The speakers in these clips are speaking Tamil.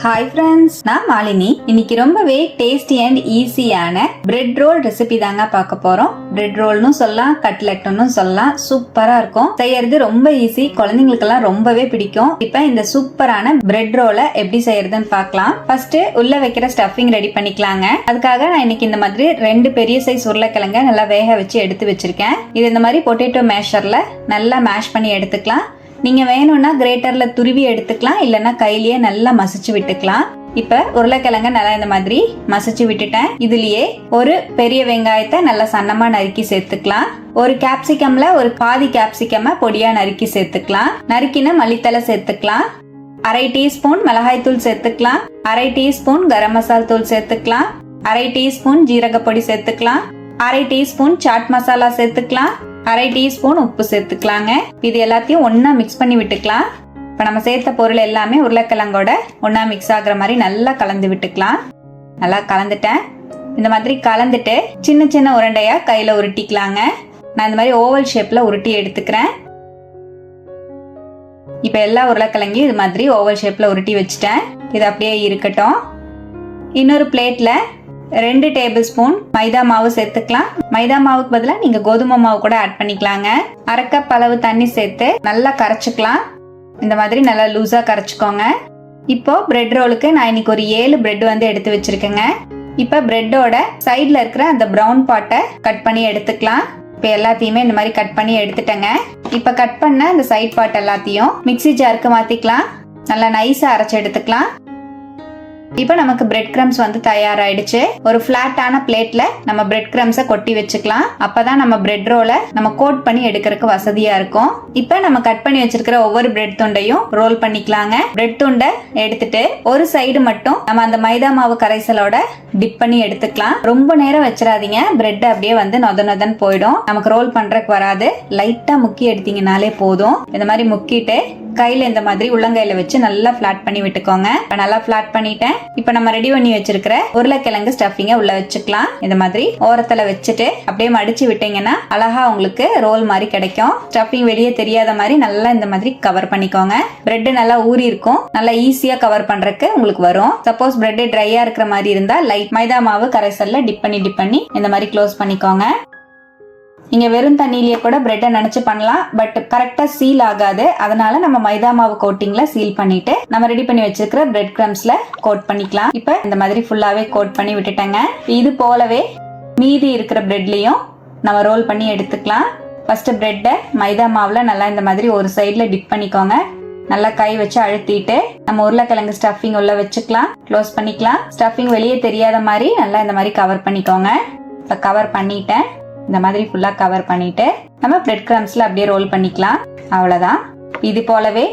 ஹாய் ஃப்ரெண்ட்ஸ் நான் மாலினி. இன்னைக்கு ரொம்பவே டேஸ்டி அண்ட் ஈஸியான பிரெட் ரோல் ரெசிபி தாங்க பார்க்க போறோம். பிரெட் ரோல்னு சொல்லலாம் கட்லெட்னு சொல்லலாம். சூப்பரா இருக்கும். செய்யறது ரொம்ப ஈஸி குழந்தைங்களுக்கெல்லாம் ரொம்பவே பிடிக்கும். இப்போ இந்த சூப்பரான பிரெட் ரோலை எப்படி செய்யறதுன்னு பார்க்கலாம். ஃபர்ஸ்ட் உள்ள வைக்கிற ஸ்டஃபிங் ரெடி பண்ணிக்கலாங்க. அதுக்காக நான் இன்னைக்கு இந்த மாதிரி ரெண்டு பெரிய சைஸ் உருளைக்கிழங்க நல்லா வேக வச்சு எடுத்து வச்சிருக்கேன். இது இந்த மாதிரி பொட்டேட்டோ மேஷர்ல நல்லா மேஷ் பண்ணி எடுத்துக்கலாம். நீங்கள் வேணும்னா கிரேட்டரில் துருவி எடுத்துக்கலாம் இல்லைன்னா கையிலேயே நல்லா மசிச்சு விட்டுக்கலாம். இப்போ உருளைக்கிழங்க நல்லா இந்த மாதிரி மசிச்சு விட்டுட்டேன். இதுலயே ஒரு பெரிய வெங்காயத்தை நல்லா சன்னமா நறுக்கி சேர்த்துக்கலாம். ஒரு கேப்சிகம்ல ஒரு பாதி கேப்சிகம பொடியா நறுக்கி சேர்த்துக்கலாம். நறுக்கின மல்லித்தலை சேர்த்துக்கலாம். அரை டீஸ்பூன் மிளகாய் தூள் சேர்த்துக்கலாம். அரை டீஸ்பூன் கரம் மசால் தூள் சேர்த்துக்கலாம். அரை டீஸ்பூன் ஜீரகப்பொடி சேர்த்துக்கலாம். அரை டீஸ்பூன் சாட் மசாலா சேர்த்துக்கலாம். அரை டீஸ்பூன் உப்பு சேர்த்துக்கலாங்க. இது எல்லாத்தையும் ஒன்றா மிக்ஸ் பண்ணி விட்டுக்கலாம். இப்போ நம்ம சேர்த்த பொருள் எல்லாமே உருளைக்கிழங்கோட ஒன்றா மிக்ஸ் ஆகுற மாதிரி நல்லா கலந்து விட்டுக்கலாம். நல்லா கலந்துட்டேன். இந்த மாதிரி கலந்துட்டு சின்ன சின்ன உருண்டையாக கையில் உருட்டிக்கலாங்க. நான் இந்த மாதிரி ஓவல் ஷேப்பில் உருட்டி எடுத்துக்கிறேன். இப்போ எல்லா உருளைக்கிழங்கையும் இது மாதிரி ஓவல் ஷேப்பில் உருட்டி வச்சுட்டேன். இது அப்படியே இருக்கட்டும். இன்னொரு பிளேட்டில் ரெண்டு டேபிள் ஸ்பூன் மைதா மாவு சேர்த்துக்கலாம். மைதா மாவுக்கு பதிலாக நீங்க கோதுமை மாவு கூட ஆட் பண்ணிக்கலாங்க. அரை கப் அளவு தண்ணி சேர்த்து நல்லா கரைச்சிக்கலாம். இந்த மாதிரி நல்லா லூஸா கரைச்சிக்கோங்க. இப்போ பிரெட் ரோலுக்கு நான் இன்னைக்கு ஒரு ஏழு பிரெட் வந்து எடுத்து வச்சிருக்கேங்க. இப்போ பிரெட்டோட சைடில் இருக்கிற அந்த ப்ரௌன் பாட்டை கட் பண்ணி எடுத்துக்கலாம். இப்போ எல்லாத்தையுமே இந்த மாதிரி கட் பண்ணி எடுத்துட்டேங்க. இப்போ கட் பண்ண அந்த சைட் பாட் எல்லாத்தையும் மிக்ஸி ஜாருக்கு மாற்றிக்கலாம் நல்லா நைஸாக அரைச்சி எடுத்துக்கலாம். இப்போ நமக்கு பிரெட் கிரம்ஸ் வந்து தயாராயிடுச்சு. ஒரு பிளாட்டான பிளேட்ல நம்ம பிரெட் கிரம்ஸை கொட்டி வச்சுக்கலாம். அப்பதான் நம்ம பிரெட் ரோலை நம்ம கோட் பண்ணி எடுக்கிறதுக்கு வசதியா இருக்கும். இப்போ நம்ம கட் பண்ணி வச்சிருக்கிற ஒவ்வொரு பிரெட் துண்டையும் ரோல் பண்ணிக்கலாங்க. பிரெட் துண்டை எடுத்துட்டு ஒரு சைடு மட்டும் நம்ம அந்த மைதா மாவு கரைசலோட டிப் பண்ணி எடுத்துக்கலாம். ரொம்ப நேரம் வச்சிடாதீங்க. பிரெட் அப்படியே வந்து நொத நொதன் போயிடும். நமக்கு ரோல் பண்றதுக்கு வராது. லைட்டா முக்கி எடுத்தீங்கனாலே போதும். இந்த மாதிரி முக்கிட்டு கையில் இந்த மாதிரி உள்ளங்கையில வச்சு நல்லா ஃபிளாட் பண்ணி விட்டுக்கோங்க. இப்போ நல்லா ஃபிளாட் பண்ணிட்டேன். இப்போ நம்ம ரெடி பண்ணி வச்சிருக்கிற உருளைக்கிழங்கு ஸ்டஃபிங்கை உள்ள வச்சுக்கலாம். இந்த மாதிரி ஓரத்தில் வச்சுட்டு அப்படியே மடிச்சு விட்டீங்கன்னா அழகா உங்களுக்கு ரோல் மாதிரி கிடைக்கும். ஸ்டஃபிங் வெளியே தெரியாத மாதிரி நல்லா இந்த மாதிரி கவர் பண்ணிக்கோங்க. பிரெட் நல்லா ஊறி இருக்கும். நல்லா ஈஸியாக கவர் பண்றதுக்கு உங்களுக்கு வரும். சப்போஸ் பிரெட் ட்ரையா இருக்கிற மாதிரி இருந்தால் லைட் மைதா மாவு கரைசல்ல டிப் பண்ணி டிப் பண்ணி இந்த மாதிரி க்ளோஸ் பண்ணிக்கோங்க. நீங்க வெறும் தண்ணியிலேயே கூட பிரெட்டை நினைச்சு பண்ணலாம். பட் கரெக்டா சீல் ஆகாது. அதனால நம்ம மைதா மாவு கோட்டிங்ல சீல் பண்ணிட்டு நம்ம ரெடி பண்ணி வச்சிருக்கிற பிரெட் கிரம்ஸ்ல கோட் பண்ணிக்கலாம். இப்ப இந்த மாதிரி ஃபுல்லாவே கோட் பண்ணி விட்டுட்டேங்க. இது போலவே மீதி இருக்கிற பிரெட்லயும் நம்ம ரோல் பண்ணி எடுத்துக்கலாம். ஃபர்ஸ்ட் பிரெட்டை மைதா மாவுல நல்லா இந்த மாதிரி ஒரு சைட்ல டிப் பண்ணிக்கோங்க. நல்லா கை வச்சு அழுத்திட்டு நம்ம உருளைக்கிழங்கு ஸ்டஃபிங் உள்ள வச்சுக்கலாம். க்ளோஸ் பண்ணிக்கலாம். ஸ்டஃபிங் வெளியே தெரியாத மாதிரி நல்லா இந்த மாதிரி கவர் பண்ணிக்கோங்க. இப்போ கவர் பண்ணிட்டேன். இந்த மாதிரி ஃபுல்லாக கவர் பண்ணிட்டு நம்ம பிரெட் கிரம்ஸில் அப்படியே ரோல் பண்ணிக்கலாம். அவ்வளோதான் இது போலவே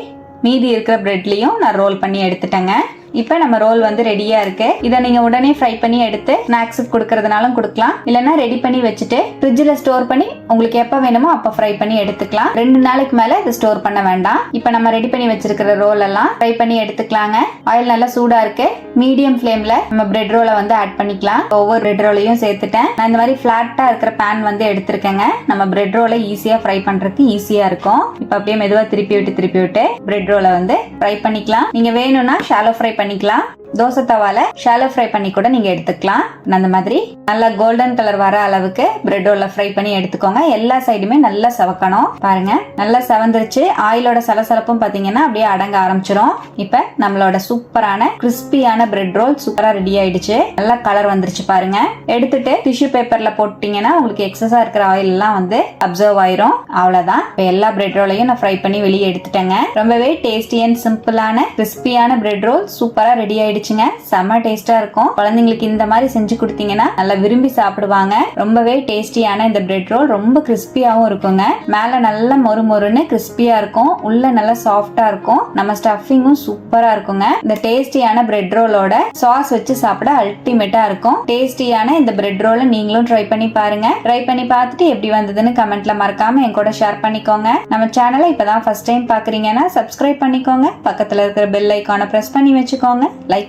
மீதி இருக்கிற பிரெட்லேயும் நான் ரோல் பண்ணி எடுத்துட்டேங்க. இப்போ நம்ம ரோல் வந்து ரெடியா இருக்கு. இதை நீங்க உடனே ஃப்ரை பண்ணி எடுத்து ஸ்நாக்ஸுக்கு கொடுக்கறதுனாலும் கொடுக்கலாம். இல்லைன்னா ரெடி பண்ணி வச்சுட்டு ஃப்ரிட்ஜில் ஸ்டோர் பண்ணி உங்களுக்கு எப்போ வேணுமோ அப்போ ஃப்ரை பண்ணி எடுத்துக்கலாம். ரெண்டு நாளைக்கு மேலே இதை ஸ்டோர் பண்ண வேண்டாம். இப்போ நம்ம ரெடி பண்ணி வச்சிருக்கிற ரோல் எல்லாம் ஃப்ரை பண்ணி எடுத்துக்கலாங்க. ஆயில் நல்லா சூடா இருக்கு. மீடியம் ஃப்ளேம்ல நம்ம பிரெட் ரோலை வந்து ஆட் பண்ணிக்கலாம். ஒவ்வொரு பிரெட் ரோலையும் சேர்த்துட்டேன். நான் இந்த மாதிரி ஃபிளாட்டா இருக்கிற பேன் வந்து எடுத்திருக்கேங்க. நம்ம பிரெட் ரோலை ஈஸியா ஃப்ரை பண்றதுக்கு ஈஸியா இருக்கும். இப்போ அப்படியே மெதுவாக திருப்பி விட்டு திருப்பி விட்டு பிரெட் ரோலை வந்து ஃப்ரை பண்ணிக்கலாம். நீங்க வேணும்னா ஷாலோ ஃப்ரை பண்ணிக்கலாம். தோசை தவால ஷாலோ ஃப்ரை பண்ணி கூட நீங்க எடுத்துக்கலாம். அந்த மாதிரி நல்லா கோல்டன் கலர் வர அளவுக்கு பிரெட் ரோல்ல ஃப்ரை பண்ணி எடுத்துக்கோங்க. எல்லா சைடுமே நல்லா சவக்கணும். பாருங்க நல்லா செவந்துருச்சு. ஆயிலோட சலசலப்பும் பாத்தீங்கன்னா அப்படியே அடங்க ஆரம்பிச்சிரும். இப்ப நம்மளோட சூப்பரான கிறிஸ்பியான பிரெட் ரோல் சூப்பரா ரெடி ஆயிடுச்சு. நல்லா கலர் வந்துருச்சு பாருங்க. எடுத்துட்டு டிஷ்யூ பேப்பர்ல போட்டீங்கன்னா உங்களுக்கு எக்ஸஸா இருக்கிற ஆயில் எல்லாம் வந்து அப்சர்வ் ஆயிரும். அவ்வளவுதான். இப்ப எல்லா பிரெட் ரோலையும் நான் ஃப்ரை பண்ணி வெளியே எடுத்துட்டேங்க. ரொம்பவே டேஸ்டி அண்ட் சிம்பிளான கிறிஸ்பியான பிரெட் ரோல் சூப்பரா ரெடி ஆயிடுச்சுங்க. செம்ம டேஸ்டா இருக்கும். குழந்தைங்களுக்கு இந்த மாதிரி செஞ்சு கொடுத்தீங்கன்னா நல்லா விரும்பி சாப்பிடுவாங்க. ரொம்பவே டேஸ்டியான இந்த பிரெட் ரோல் ரொம்ப கிறிஸ்பியாவும் இருக்குங்க. மேல நல்ல மொறு மொறுன்னு கிறிஸ்பியா இருக்கும். உள்ள நல்லா சாஃப்டா இருக்கும். நம்ம ஸ்டஃபிங்கும் சூப்பரா இருக்குங்க. இந்த டேஸ்டியான பிரெட் ரோலோட சாஸ் வச்சு சாப்பிட அல்டிமேட்டா இருக்கும். டேஸ்டியான இந்த பிரெட் ரோலை நீங்களும் ட்ரை பண்ணி பாருங்க. ட்ரை பண்ணி பார்த்துட்டு எப்படி வந்ததுன்னு கமெண்ட்ல மறக்காம என் கூட ஷேர் பண்ணிக்கோங்க. நம்ம சேனலை இப்பதான் ஃபர்ஸ்ட் டைம் பாக்குறீங்கன்னா சப்ஸ்கிரைப் பண்ணிக்கோங்க. பக்கத்துல இருக்கிற பெல் ஐக்கானை பிரஸ் பண்ணி வச்சுக்கோங்க. லைக்